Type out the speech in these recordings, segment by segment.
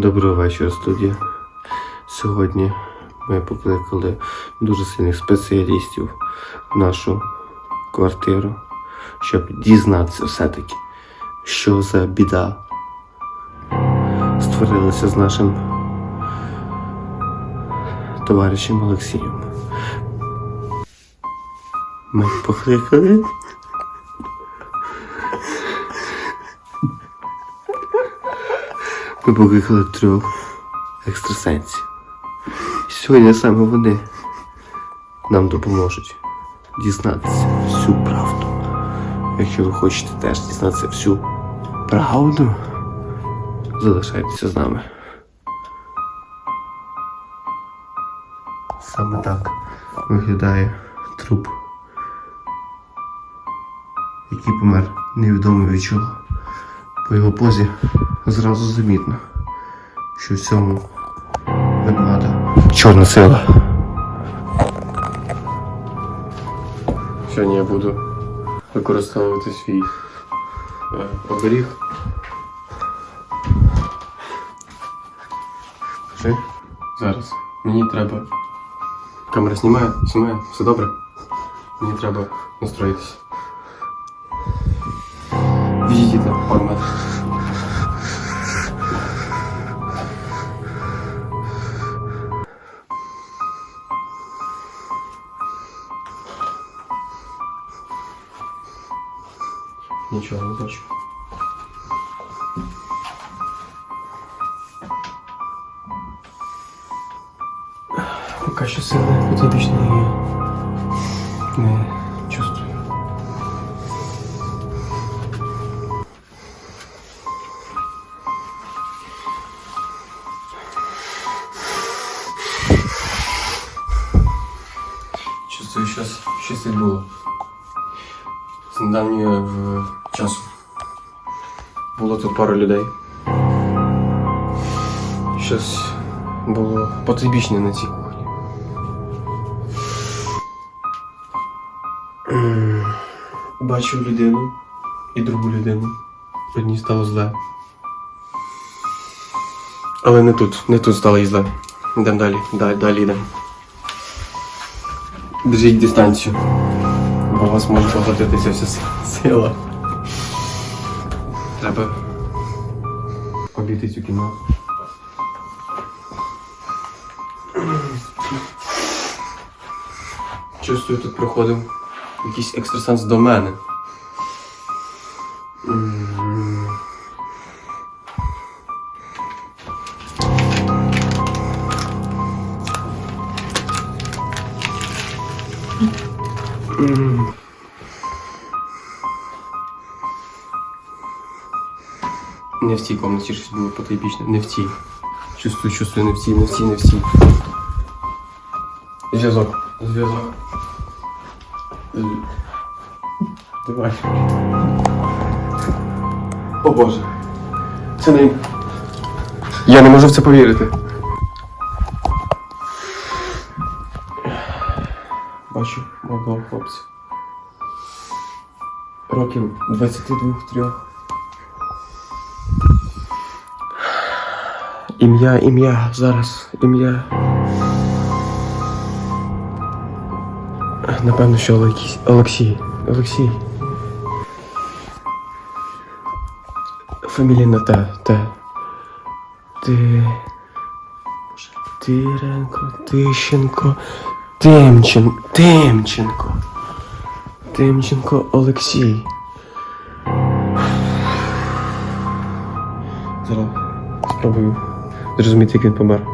Доброго вечора, студія. Сьогодні ми покликали дуже сильних спеціалістів в нашу квартиру, щоб дізнатися все-таки, що за біда створилася з нашим товаришем Олексієм. Ми покликали. Ми покликали трьох екстрасенсів. І сьогодні саме вони нам допоможуть дізнатися всю правду. Якщо ви хочете теж дізнатися всю правду, залишайтеся з нами. Саме так виглядає труп, який помер невідомо від чого. По його позі зразу замітно, що в цьому винувата чорна сила. Сьогодні я буду використовувати свій е, оберіг. Скажи, зараз мені треба. Камера знімає, знімає, все добре. Мені треба настроїтися. Відійдіть на пару метрів. Нічого не бачу. Було тут пару людей. Щось було потойбічне на цій кухні. Бачив людину і другу людину. Одній стало зле. Але не тут, не тут стало їй зле. Йдемо далі, далі, далі йдемо. Держіть дистанцію. Бо вас може поглотитися вся сила. Треба обійти цю кімнату. Чувствую, тут приходив якийсь екстрасенс до мене. М. в цій комнаті щось було потайбічне. Не в цій. Чувствую, чувствую, не в цій, не в цій, не в цій. Зв'язок. Зв'язок. Давай. О Боже. Це не. Я не можу в це повірити. Бачу молодого хлопця. Років 22-3. Ім'я, ім'я, зараз, ім'я. Напевно, що Олекс- Олексій. Олексій. Фамілія на Т. Т. Ти. Тиренко, Тищенко, Тимчен, Тимченко. Тимченко Олексій. Зараз спробую зрозуміти, як він помер.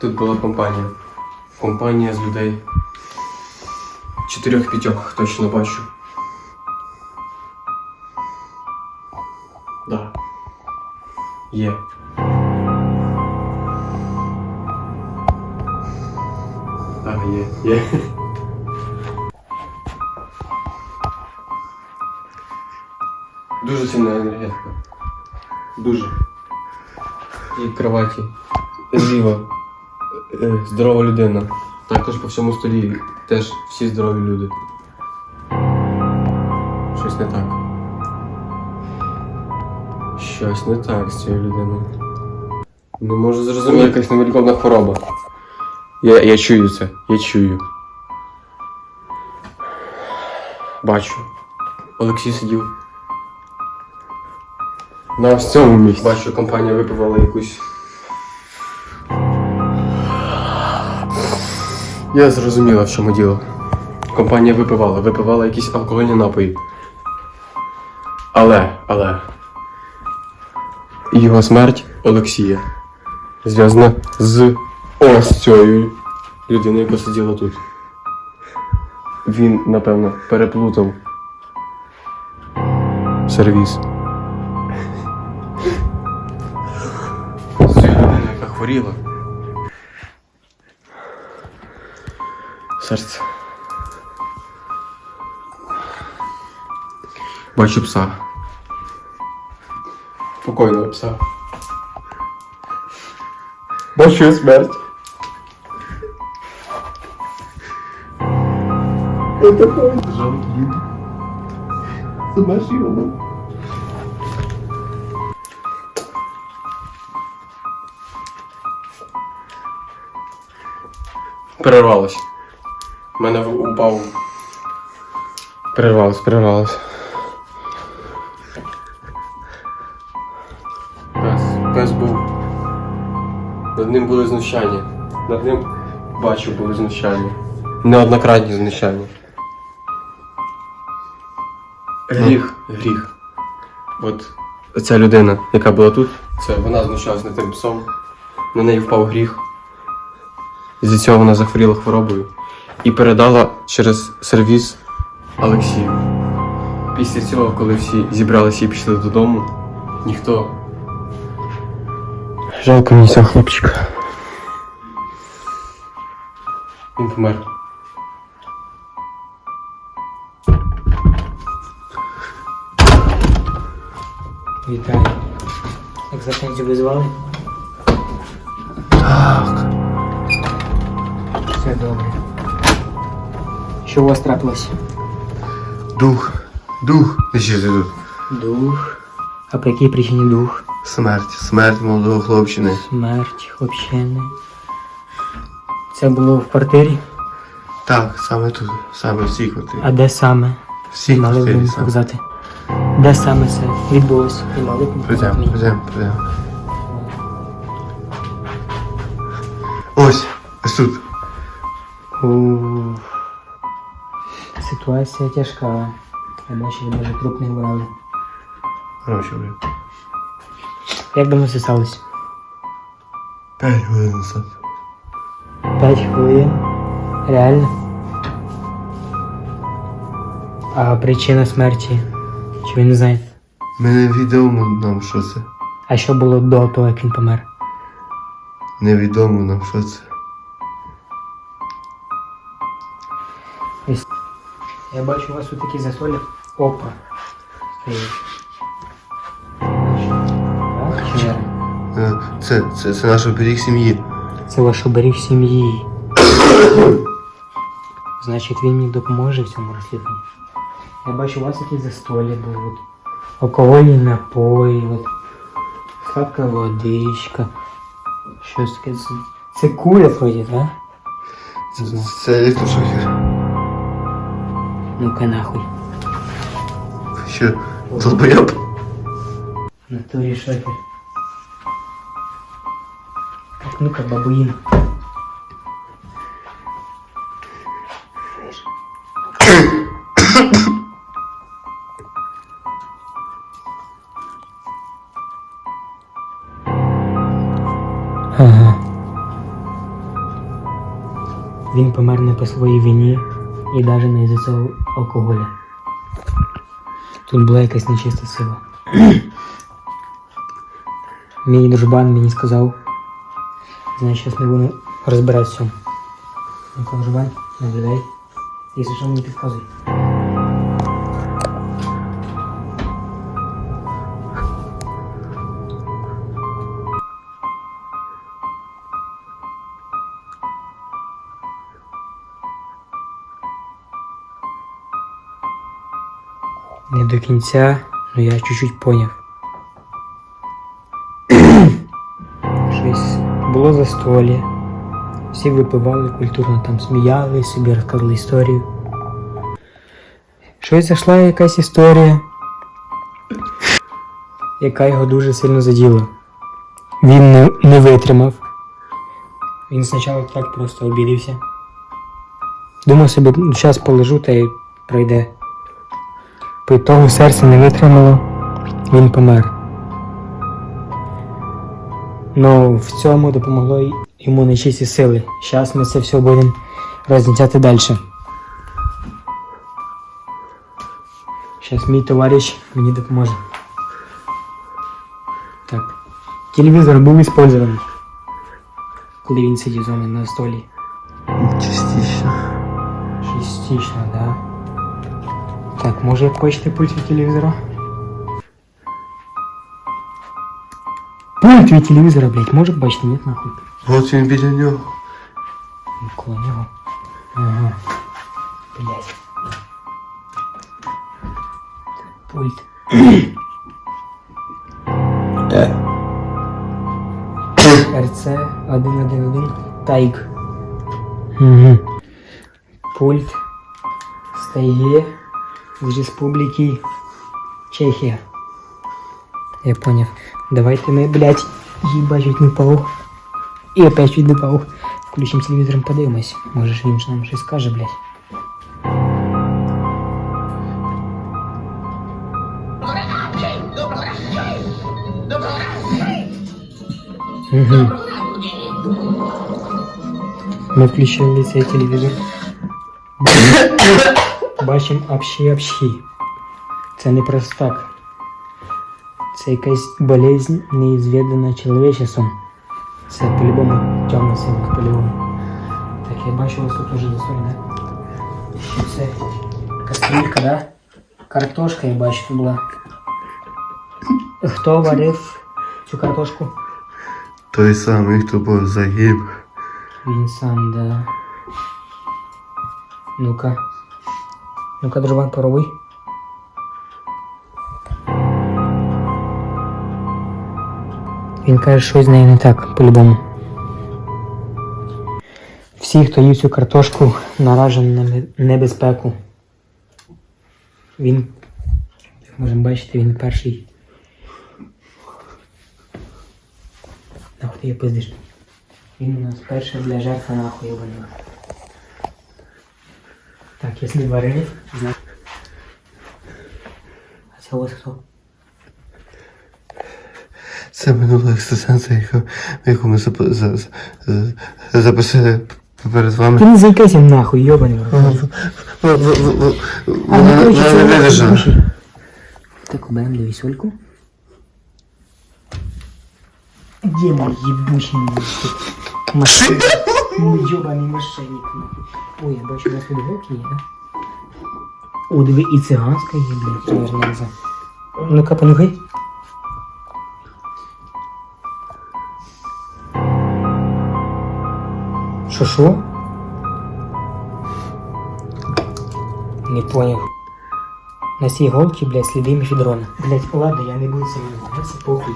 Тут була компанія. Компанія з людей. Чотирьох-п'ятьох точно бачу. Да. Є. Так, є, є. Енергетика. Дуже. І в кроваті. Зліва. Е, Здорова людина. Також по всьому столі теж всі здорові люди. Щось щось не так. Щось не так з цією людиною. Не можу зрозуміти, якась невеликовна хвороба. Я, я чую це, я чую. Бачу. Олексій сидів. На ось цьому місці. Бачу, компанія випивала якусь. Я зрозуміла, в чому діло. Компанія випивала, випивала якісь алкогольні напої. Але, але. Його смерть Олексія зв'язана з ось цією людиною, яка сиділа тут. Він, напевно, переплутав сервіс. Людиною, яка хворіла. Серце. Бачу пса. Покойного пса. Бачу смерть. Я такой жалкий. Замашь его. Перервалось. У мене упав. Перервалось, перервалось. Пес, пес був. Над ним були знущання. Над ним бачу були знущання. Неоднократні знущання. Гріх, гріх. От ця людина, яка була тут, це вона знущалась над тим псом. На неї впав гріх. І з цього вона захворіла хворобою і передала через сервіс Олексію. Після цього, коли всі зібралися і пішли додому, ніхто. Жалко мені цього хлопчика. Він помер. Вітаю. Як Екзотенцію визвали? Так. Все добре. Що у вас трапилось? Дух. Дух. Ще тут. Дух. А по якій причині дух? Смерть. Смерть молодого хлопчини. Смерть, хлопчини. Це було в квартирі? Так, саме тут. Саме в цій квартирі. А де саме? В цій Мали квартирі саме. показати. Де саме це відбулося? І мали б показати Прийдемо, мені? прийдемо, прийдемо. Ось, ось тут. Ситуація тяжка. Я бачу, навіть труп не брали. Гроші, блін. Як давно це сталося? П'ять хвилин назад. П'ять хвилин. Реально. А причина смерті? Чи ви не знаєте? Ми невідомо нам, що це. А що було до того, як він помер? Невідомо нам, що це. Ось. Я бачу у вас тут такі засолі. Опа. Стоїть. Е, Це, це, це наш оберіг сім'ї. Це ваш оберіг сім'ї. Значить, він мені допоможе в цьому розслідуванні. Я бачу, у вас якісь застолі. От. Алкогольні напої, от. сладка водичка. Щось таке. Це, куля вроді, так? Це, це електрошокер. Ну-ка нахуй. Що? Долбоєб? В натурі шокер. Так, ну-ка, бабуїн. Ага. Він помер не по своїй вині і навіть не із-за цього алкоголя. Тут була якась нечиста сила. Мій дружбан мені сказав. знаєш, зараз ми будемо розбиратися. Ну-ка, дружбан, наглядай. Якщо що мені підказуй. До кінця, але я чуть-чуть поняв. Щось було застолі. Всі випивали культурно там сміяли, собі розказували історію. Щось зайшла якась історія, яка його дуже сильно заділа. Він не, не витримав. Він спочатку так просто обідився. Думав собі, зараз полежу та й пройде. По того серце не витримало, він помер. Ну, в цьому допомогло йому нечисті сили. Зараз ми це все будемо розняття далі. Зараз мій товариш мені допоможе. Так. Телевізор був использований. Коли він сидів з вами на столі. Частично. Частично, да. Так, може хочете пульт від телевізора? Пульт від телевізора, блядь, може бачити, ні, нахуй. От він біля нього. Коло нього. Ага. Блядь. Пульт. РЦ 111 Тайг. Угу. Пульт стає З Республіки Чехія. Я поняв. Давайте ми, блядь, їбать чуть не впав. І опять чуть не впав. Включимо телевізором, подивимось. Може ж він ж нам щось скаже, блядь. Угу. Ми включили цей телевізор. Бачимо общі-общі. Це не просто так. Це якась болезнь, неізвідана чоловічеством. Це по-любому темна сила, по-любому. Так, я бачу, у вас тут уже засолено. Що це? Кастрюлька, да? Картошка, я бачу, тут була. Хто варив цю картошку? Той самий, хто був загиб. Він сам, да. Ну-ка. Ну-ка, дружбан, пробуй. Він каже, що з нею не так, по-любому. Всі, хто їв цю картошку, наражені на небезпеку. Він, як можемо бачити, він перший. Нахуй її пиздиш. Він у нас перша для жертва нахуй ебаний. Так, если варили, значит... А це у вас хто? Це минула екстрасенса, яку, яку ми зап- за- за- за- записали перед Ти вами. не заикайся нахуй, ебаный. в рот. Вона вона це не Так, убираем до весельку. Где мой ебучий мошенник? Мой ебаный мошенник. Ой, я бачу, у нас тут гелки є, да? О, диви, і циганська є, блядь, Ну-ка, понюхай. Шо шо? Не понял. На цій голці, блядь, сліди мефедрона. Блядь, ладно, я не буду це відбуватися, похуй.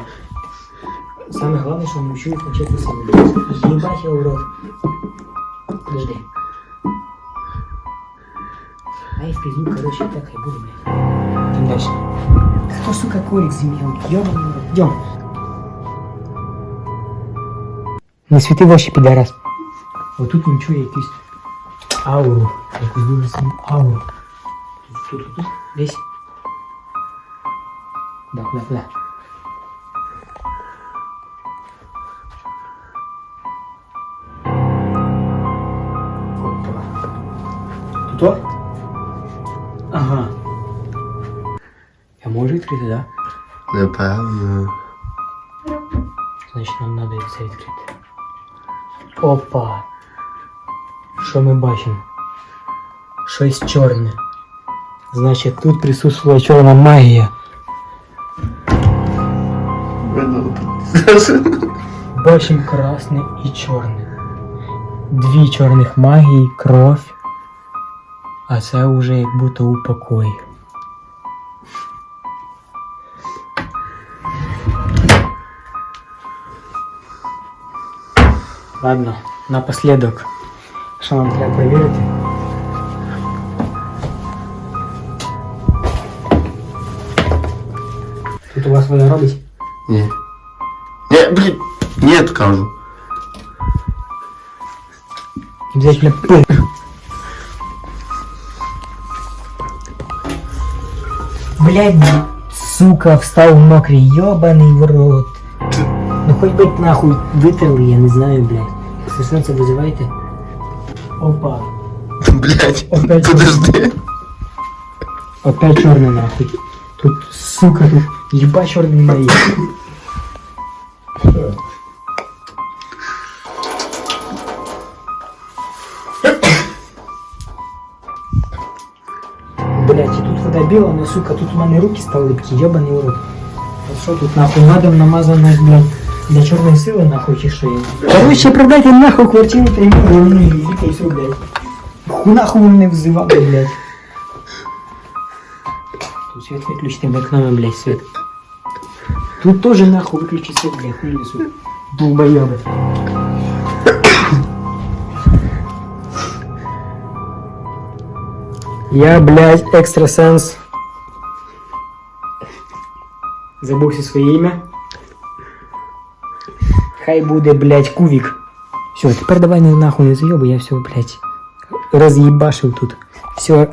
Саме головне, що мовчу і почати силу. Єбать його в рот. Подожди. Ай, в пизду, короче, так и буду, блядь. Идем дальше. Кто, сука, корик зимел? Ёбаный в рот. Идем. Не світи в очі, підарас. Отут він чує якусь ауру. Якусь дуже сильну ауру. Тут, тут, тут, десь. Да, да, да. Напевно. Значить, нам треба це відкрити. Опа. Що ми бачимо? Щось чорне. Значить, тут присутствувала чорна магія. Бачимо красне і чорне. Дві чорних магії, кров. А це вже як будто упокой. Ладно, напослідок. Що нам треба перевірити? Тут у вас вода робить? Ні. Ні, блін. Ні, кажу. Взять на пи. Блять, сука, встав мокрий, йобаний в рот. Ну хоть би нахуй витерли, я не знаю, блядь. Якщо це визивайте. Опа. Блять, Опять подожди. Опять чорний нахуй. Тут, сука, тут єба чорний має. Блять, і тут вода біла, но сука, тут у мене руки стали липкі, єбаний в рот. А що тут нахуй медом намазано, блядь, для чорної сили нахуй чи що є? Короче, продайте нахуй квартиру та йому головний візит і все, блядь. Ху нахуй ви мене взивали, блядь. Тут свет выключите вікнами, блядь, свет. Тут тоже нахуй выключи свет, блядь, хуй несу. Долбоёбы. Я, блядь, экстрасенс. Забувся своє ім'я. Хай буде, блядь, кувік. Все, тепер давай не нахуй не заебу, я все, блядь, разъебашил тут. Все,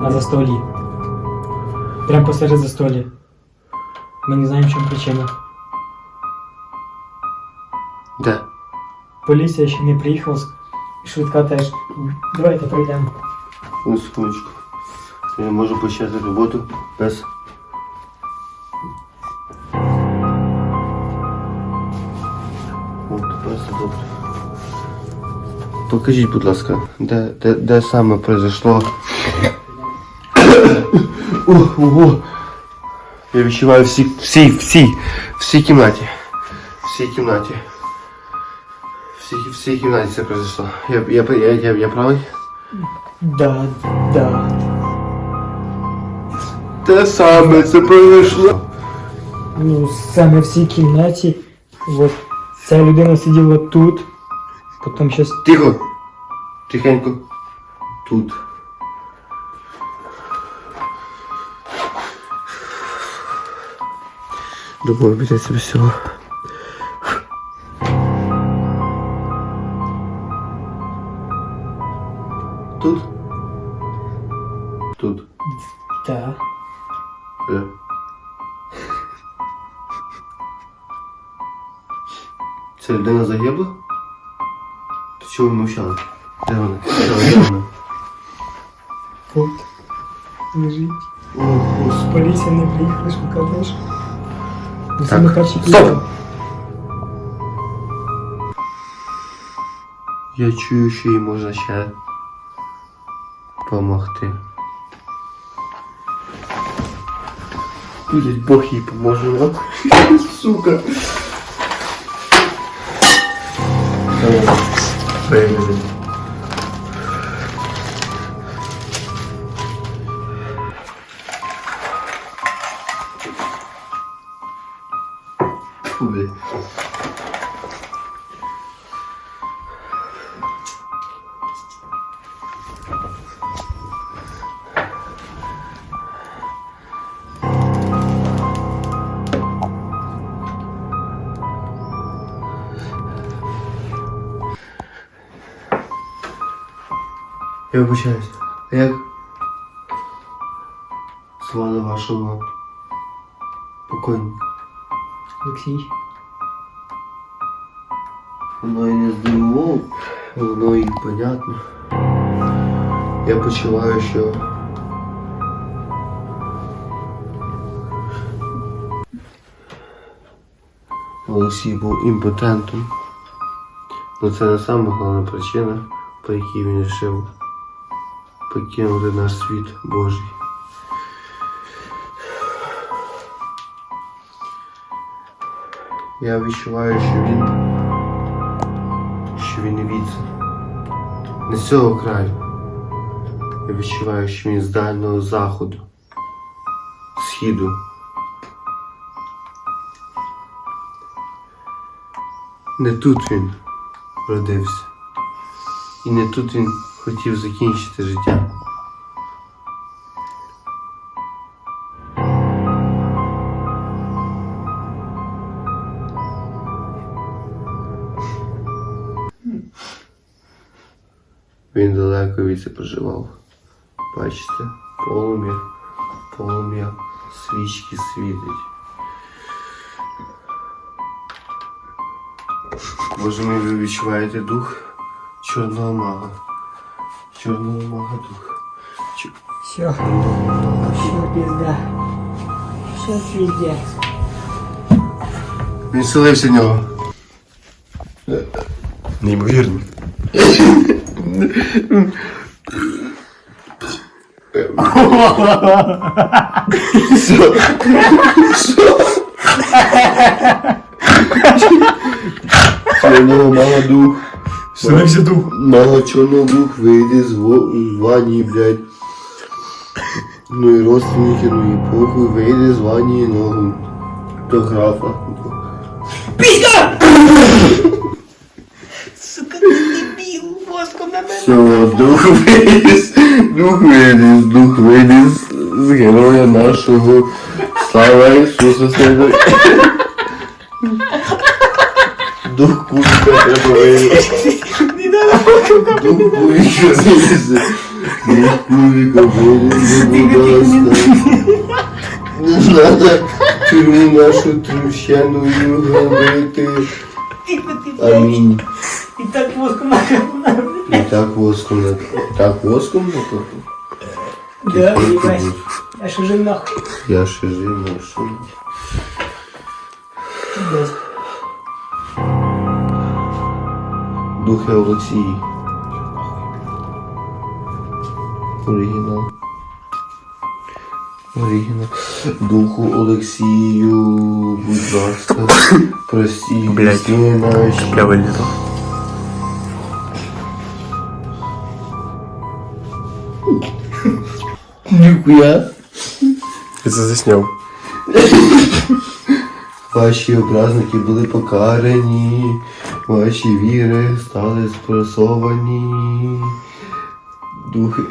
На застолі. Прям посеред застолі. Ми не знаємо, в чому причина. Де? Поліція ще не приїхала, швидка теж. Давайте пройдемо. Одну секундочку. Я не можу почати роботу без. О, тепер добре. Покажіть, будь ласка, де, де, де саме произошло. Ого. Я відчуваю всі, всі, всі, всі кімнаті. Всі кімнаті. Всі, всі кімнаті це произошло. Я, я, я, я, я правий? Да, да. Те саме це произошло. Ну, саме в цій кімнаті. От ця людина сиділа тут. Потім щось. Тихо. Тихенько. Тут. Думаю, обійдеться без всього. Тут? Тут. Да. Е. Це людина загибла? То чого ви мовчали? Де вона? Де вона? Тут. Лежить. О, господи. Поліція не приїхала, шукала ж. Це Так. саме перші Стоп! кілька. Я чую, що їй можна ще допомогти. Блять, Бог їй поможе, нахуй. Сука. Давай. Я вибачаюсь. А як звали вашого покойника? Олексій. Воно і не здивувало, воно і понятно. Я почуваю, що Олексій був імпотентом. Ну це не сама головна причина, по якій він вирішив покинути наш світ Божий. Я відчуваю, що він. що він від. Не цього краю. Я відчуваю, що він з дальнього заходу. Східу. Не тут він родився. І не тут він хотів закінчити життя. Це проживав. Бачите, полум'я, полум'я свічки світить. Може, ми ви відчуваєте дух чорного мага. Чорного мага дух. Чор- Все. Все, пизда. Все, пиздец. Він селився в нього. Неймовірно. Чорного мага дух. Селився дух. Мага чорного дух вийде з во- блядь. Ну і родственники, ну і похуй, вийде з ванні, ну, до графа. Сука, Все, дух виліз, дух виліз, дух виліз з героя нашого. Слава Ісусу Христу. Дух кубика треба виліз. Дух кубика виліз. Дух кубика виліз, будь ласка. Не надо тюрму нашу трущеную гробити. Тихо ты, блядь. Амінь. И так воском на меня. І так воском на... Так воском на Да, ебать. Я ж уже нахуй. Я ще жив, ну що? Духи Олексії. Оригінал. Оригінал. Духу Олексію, будь ласка, прості Блядь. гріхи наші. Я вилітав. Ніхуя. Я це засняв. Ваші образники були покарані, ваші віри стали спросовані. Духи.